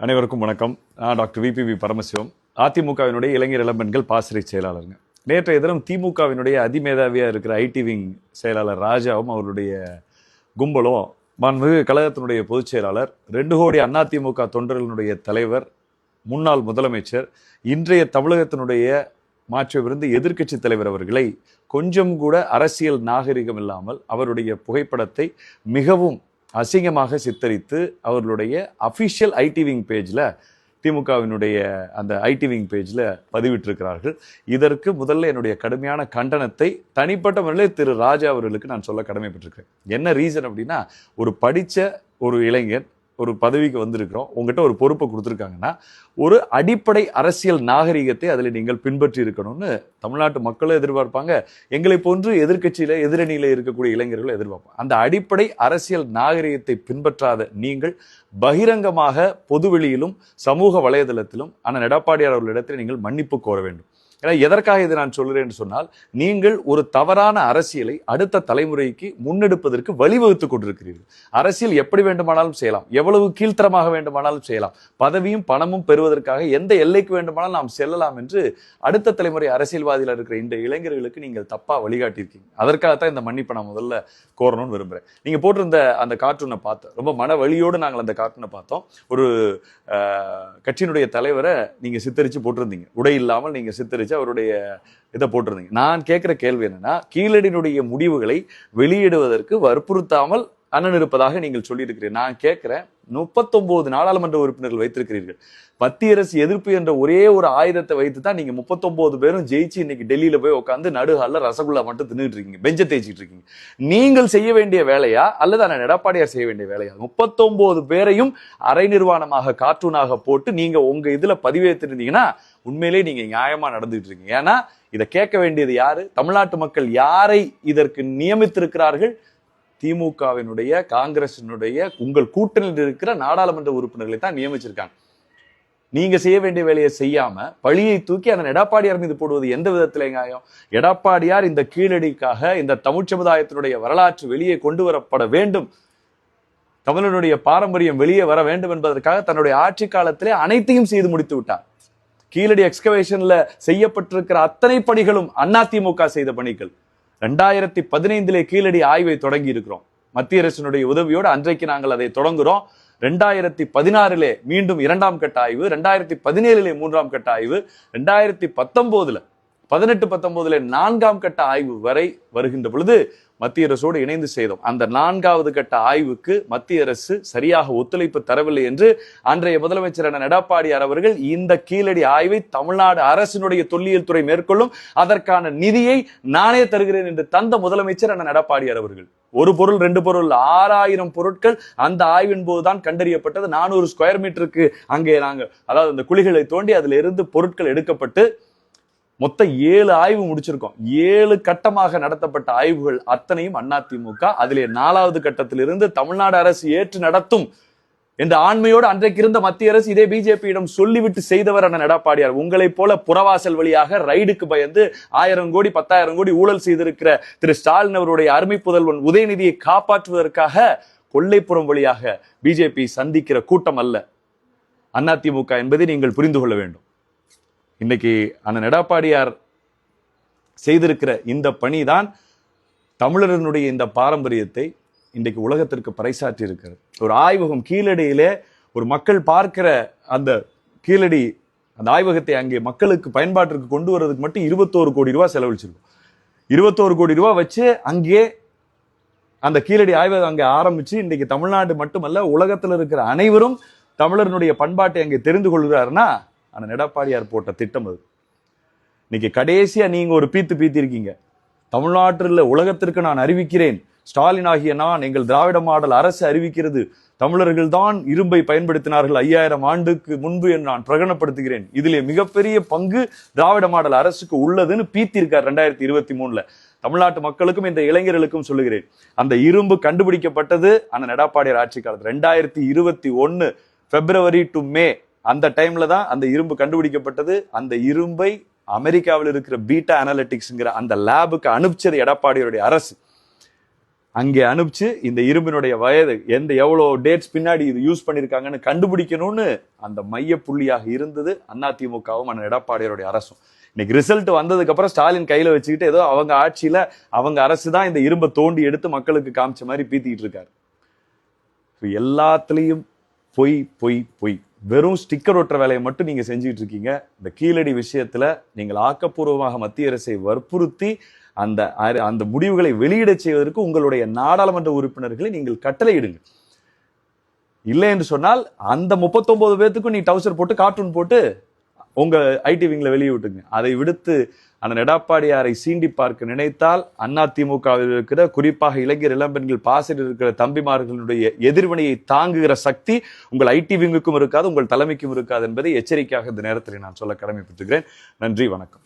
அனைவருக்கும் வணக்கம். நான் டாக்டர் விபிவி பரமசிவம். அதிமுகவினுடைய இளைஞர் இளம்பெண்கள் பாசறை செயலாளருங்க. நேற்றைய தினம் திமுகவினுடைய அதிமேதாவியாக இருக்கிற ஐடி விங் செயலாளர் ராஜாவும் அவருடைய கும்பலும் மாண்புமிகு கழகத்தினுடைய பொதுச் செயலாளர் ரெண்டு கோடி அதிமுக தொண்டர்களுடைய தலைவர் முன்னாள் முதலமைச்சர் இன்றைய தமிழகத்தினுடைய மாற்று விருந்து எதிர்க்கட்சி தலைவர் அவர்களை கொஞ்சம் கூட அரசியல் நாகரிகம் இல்லாமல் அவருடைய புகைப்படத்தை மிகவும் அசிங்கமாக சித்தரித்து அவர்களுடைய அஃபிஷியல் ஐடி விங் பேஜில் திமுகவினுடைய அந்த ஐடி விங் பேஜில் பதிவிட்டிருக்கிறார்கள். இதற்கு முதல்ல என்னுடைய கடுமையான கண்டனத்தை தனிப்பட்ட முறையில் திரு ராஜா அவர்களுக்கு நான் சொல்ல கடமைப்பட்டிருக்கிறேன். என்ன ரீசன் அப்படின்னா ஒரு படித்த ஒரு இளைஞர் ஒரு பதவிக்கு வந்திருக்கிறோம். உங்ககிட்ட ஒரு பொறுப்பை கொடுத்துருக்காங்கன்னா ஒரு அடிப்படை அரசியல் நாகரிகத்தை அதில் நீங்கள் பின்பற்றி இருக்கணும்னு தமிழ்நாட்டு மக்களும் எதிர்பார்ப்பாங்க. எங்களை போன்று எதிர்க்கட்சியில் எதிரணியில் இருக்கக்கூடிய இளைஞர்களும் எதிர்பார்ப்பாங்க. அந்த அடிப்படை அரசியல் நாகரிகத்தை பின்பற்றாத நீங்கள் பகிரங்கமாக பொதுவெளியிலும் சமூக வலைதளத்திலும் ஆனால் எடப்பாடியார் அவர்களிடத்தில் நீங்கள் மன்னிப்பு கோர வேண்டும். ஏன்னா எதற்காக இதை நான் சொல்கிறேன் சொன்னால் நீங்கள் ஒரு தவறான அரசியலை அடுத்த தலைமுறைக்கு முன்னெடுப்பதற்கு வழிவகுத்து கொண்டிருக்கிறீர்கள். அரசியல் எப்படி வேண்டுமானாலும் செய்யலாம். எவ்வளவு கீழ்த்தரமாக வேண்டுமானாலும் செய்யலாம். பதவியும் பணமும் பெறுவதற்காக எந்த எல்லைக்கு வேண்டுமானாலும் நாம் செல்லலாம் என்று அடுத்த தலைமுறை அரசியல்வாதியில் இருக்கிற இந்த இளைஞர்களுக்கு நீங்கள் தப்பாக வழிகாட்டியிருக்கீங்க. அதற்காகத்தான் இந்த மன்னிப்பை நான் முதல்ல கோரணும்னு விரும்புகிறேன் நீங்கள் போட்டிருந்த அந்த கார்ட்டூனை பார்த்தேன். ரொம்ப மன வழியோடு நாங்கள் அந்த கார்ட்டூனை பார்த்தோம். ஒரு கட்சியினுடைய தலைவரை நீங்கள் சித்தரித்து போட்டிருந்தீங்க. உடை இல்லாமல் நீங்கள் சித்தரித்து அவருடைய இதை போட்டிருந்தீங்க. நான் கேட்குற கேள்வி என்னன்னா கீழடியினுடைய முடிவுகளை வெளியிடுவதற்கு வற்புறுத்தாமல் அண்ணன் இருப்பதாக நீங்கள் சொல்லியிருக்கிறீர்கள். நான் கேட்கிறேன் முப்பத்தொன்பது நாடாளுமன்ற உறுப்பினர்கள் வைத்திருக்கிறீர்கள். மத்திய அரசு எதிர்ப்பு என்ற ஒரே ஒரு ஆயுதத்தை வைத்து தான் நீங்க முப்பத்தொன்பது பேரும் ஜெயிச்சு இன்னைக்கு டெல்லியில போய் உட்காந்து நடுகால ரசகுல்லா மட்டும் தின்னுட்டு இருக்கீங்க பெஞ்ச தேய்ச்சிட்டு இருக்கீங்க. நீங்கள் செய்ய வேண்டிய வேலையா? அல்லது அண்ணன் எடப்பாடியார் செய்ய வேண்டிய வேலையா? முப்பத்தொன்பது பேரையும் அரை நிர்வாணமாக கார்ட்டூனாக போட்டு நீங்க உங்க இதுல பதிவேற்றிருந்தீங்கன்னா உண்மையிலே நீங்க நியாயமா நடந்துட்டு இருக்கீங்க. ஏன்னா இதை கேட்க வேண்டியது யாரு? தமிழ்நாட்டு மக்கள் யாரை இதற்கு நியமித்திருக்கிறார்கள்? திமுகவினுடைய காங்கிரசினுடைய உங்கள் கூட்டணியில் இருக்கிற நாடாளுமன்ற உறுப்பினர்களை தான் நியமிச்சிருக்காங்க. நீங்க செய்ய வேண்டிய வேலையை செய்யாம பழியை தூக்கி அதன் எடப்பாடியார் மீது போடுவது எந்த விதத்துல நியாயம்? எடப்பாடியார் இந்த கீழடிக்காக இந்த தமிழ் சமுதாயத்தினுடைய வரலாற்று வெளியே கொண்டு வரப்பட வேண்டும். தமிழனுடைய பாரம்பரியம் வெளியே வர வேண்டும் என்பதற்காக தன்னுடைய ஆட்சி காலத்திலே அனைத்தையும் செய்து முடித்து விட்டார். கீழடி எக்ஸ்கவேஷன்ல செய்யப்பட்டிருக்கிற அத்தனை பணிகளும் அதிமுக செய்த பணிகள். ரெண்டாயிரத்தி பதினைந்திலே கீழடி ஆய்வை தொடங்கி இருக்கிறோம் மத்திய அரசினுடைய உதவியோடு அன்றைக்கு நாங்கள் அதை தொடங்குறோம். ரெண்டாயிரத்தி பதினாறிலே மீண்டும் இரண்டாம் கட்ட ஆய்வு ரெண்டாயிரத்தி பதினேழுலே மூன்றாம் கட்ட ஆய்வு ரெண்டாயிரத்தி பத்தொன்பதுல பதினெட்டு பத்தொன்பதுல நான்காம் கட்ட ஆய்வு வரை வருகின்ற பொழுது மத்திய அரசோடு இணைந்து செய்தோம். அந்த நான்காவது கட்ட ஆய்வுக்கு மத்திய அரசு சரியாக ஒத்துழைப்பு தரவில்லை என்று அன்றைய முதலமைச்சரான எடப்பாடியார் அவர்கள் இந்த கீழடி ஆய்வை தமிழ்நாடு அரசினுடைய தொல்லியல் துறை மேற்கொள்ளும். அதற்கான நிதியை நானே தருகிறேன் என்று தந்த முதலமைச்சர் அண்ணன் எடப்பாடியார் அவர்கள். ஒரு பொருள் ரெண்டு பொருள் ஆறாயிரம் பொருட்கள் அந்த ஆய்வின் போதுதான் கண்டறியப்பட்டது. நானூறு ஸ்கொயர் மீட்டருக்கு அங்கே நாங்கள் அதாவது அந்த குழிகளை தோண்டி அதில் இருந்து பொருட்கள் எடுக்கப்பட்டு மொத்தம் ஏழு ஆய்வு முடிச்சிருக்கோம். ஏழு கட்டமாக நடத்தப்பட்ட ஆய்வுகள் அத்தனையும் அதிமுக அதிலே நாலாவது கட்டத்திலிருந்து தமிழ்நாடு அரசு ஏற்று நடத்தும் என்ற ஆண்மையோடு அன்றைக்கு இருந்த மத்திய அரசு இதே பிஜேபியிடம் சொல்லிவிட்டு செய்தவர் அண்ணன் எடப்பாடியார். உங்களைப் போல புறவாசல் வழியாக ரைடுக்கு பயந்து ஆயிரம் கோடி பத்தாயிரம் கோடி ஊழல் செய்திருக்கிற திரு ஸ்டாலின் அவருடைய அருமை புதல்வன் உதயநிதியை காப்பாற்றுவதற்காக கொல்லைப்புறம் வழியாக பிஜேபி சந்திக்கிற கூட்டம் அல்ல. அதிமுக என்பதை நீங்கள் புரிந்து கொள்ள வேண்டும். இன்னைக்கு அண்ணன் எடப்பாடியார் செய்திருக்கிற இந்த பணி தான் தமிழர்களுடைய இந்த பாரம்பரியத்தை இன்றைக்கு உலகத்திற்கு பறைசாற்றி இருக்கிறது. ஒரு ஆய்வகம் கீழடியிலே ஒரு மக்கள் பார்க்கிற அந்த கீழடி அந்த ஆய்வகத்தை அங்கே மக்களுக்கு பயன்பாட்டிற்கு கொண்டு வர்றதுக்கு மட்டும் இருபத்தோரு கோடி ரூபா செலவழிச்சிருக்கோம். இருபத்தோரு கோடி ரூபா வச்சு அங்கே அந்த கீழடி ஆய்வகம் அங்கே ஆரம்பிச்சு இன்றைக்கு தமிழ்நாடு மட்டுமல்ல உலகத்தில் இருக்கிற அனைவரும் தமிழர்களுடைய பண்பாட்டை அங்கே தெரிந்து கொள்கிறாருன்னா அந்த எடப்பாடியார் போட்ட திட்டம் அது. இன்னைக்கு கடைசியா நீங்கள் ஒரு பீத்து பீத்தி இருக்கீங்க தமிழ்நாட்டில் உலகத்திற்கு நான் அறிவிக்கிறேன் ஸ்டாலின் ஆகிய நான் எங்கள் திராவிட மாடல் அரசு அறிவிக்கிறது தமிழர்கள் தான் இரும்பை பயன்படுத்தினார்கள் ஐயாயிரம் ஆண்டுக்கு முன்பு என்று நான் பிரகடனப்படுத்துகிறேன். இதிலே மிகப்பெரிய பங்கு திராவிட மாடல் அரசுக்கு உள்ளதுன்னு பீத்திருக்கார் ரெண்டாயிரத்தி இருபத்தி மூணுல. தமிழ்நாட்டு மக்களுக்கும் இந்த இளைஞர்களுக்கும் சொல்லுகிறேன். அந்த இரும்பு கண்டுபிடிக்கப்பட்டது அந்த எடப்பாடியார் ஆட்சி காலத்தில் ரெண்டாயிரத்தி இருபத்தி ஒன்னு பிப்ரவரி டு மே அந்த டைம்ல தான் அந்த இரும்பு கண்டுபிடிக்கப்பட்டது. அந்த இரும்பை அமெரிக்காவில் இருக்கிற பீட்டா அனாலிட்டிக்ஸ்ங்கிற அந்த லேபுக்கு அனுப்பிச்சது எடப்பாடியுடைய அரசு. அங்கே அனுப்பிச்சு இந்த இரும்பினுடைய வயது எந்த எவ்வளோ டேட்ஸ் பின்னாடி இது யூஸ் பண்ணியிருக்காங்கன்னு கண்டுபிடிக்கணும்னு அந்த மைய புள்ளியாக இருந்தது அதிமுகவும் அண்ணன் எடப்பாடியருடைய அரசும். இன்னைக்கு ரிசல்ட் வந்ததுக்கப்புறம் ஸ்டாலின் கையில் வச்சுக்கிட்டு ஏதோ அவங்க ஆட்சியில் அவங்க அரசு தான் இந்த இரும்பை தோண்டி எடுத்து மக்களுக்கு காமிச்ச மாதிரி பீத்திக்கிட்டு இருக்காரு. எல்லாத்துலேயும் பொய் பொய் பொய். வெறும் ஸ்டிக்கர் ஒட்டுற வேலையை மட்டும் நீங்கள் செஞ்சுக்கிட்டு இருக்கீங்க. இந்த கீழடி விஷயத்தில் நீங்கள் ஆக்கப்பூர்வமாக மத்திய அரசை வற்புறுத்தி அந்த அந்த முடிவுகளை வெளியிட செய்வதற்கு உங்களுடைய நாடாளுமன்ற உறுப்பினர்களை நீங்கள் கட்டளையிடுங்க இல்லை என்று சொன்னால் அந்த முப்பத்தொன்பது பேர்த்துக்கும் நீ டவுசர் போட்டு கார்ட்டூன் போட்டு உங்க ஐடி விங்கில் வெளியே விட்டுங்க அதை விடுத்து அந்த எடப்பாடியாரை சீண்டி பார்க்க நினைத்தால் அதிமுகவில் இருக்கிற குறிப்பாக இளைஞர் இளம்பெண்கள் பாசில் இருக்கிற தம்பிமார்களுடைய எதிர்வினையை தாங்குகிற சக்தி உங்கள் ஐடி விங்குக்கும் இருக்காது உங்கள் தலைமைக்கும் இருக்காது என்பதை எச்சரிக்கையாக இந்த நேரத்தில் நான் சொல்ல கடமைப்பட்டுகிறேன். நன்றி வணக்கம்.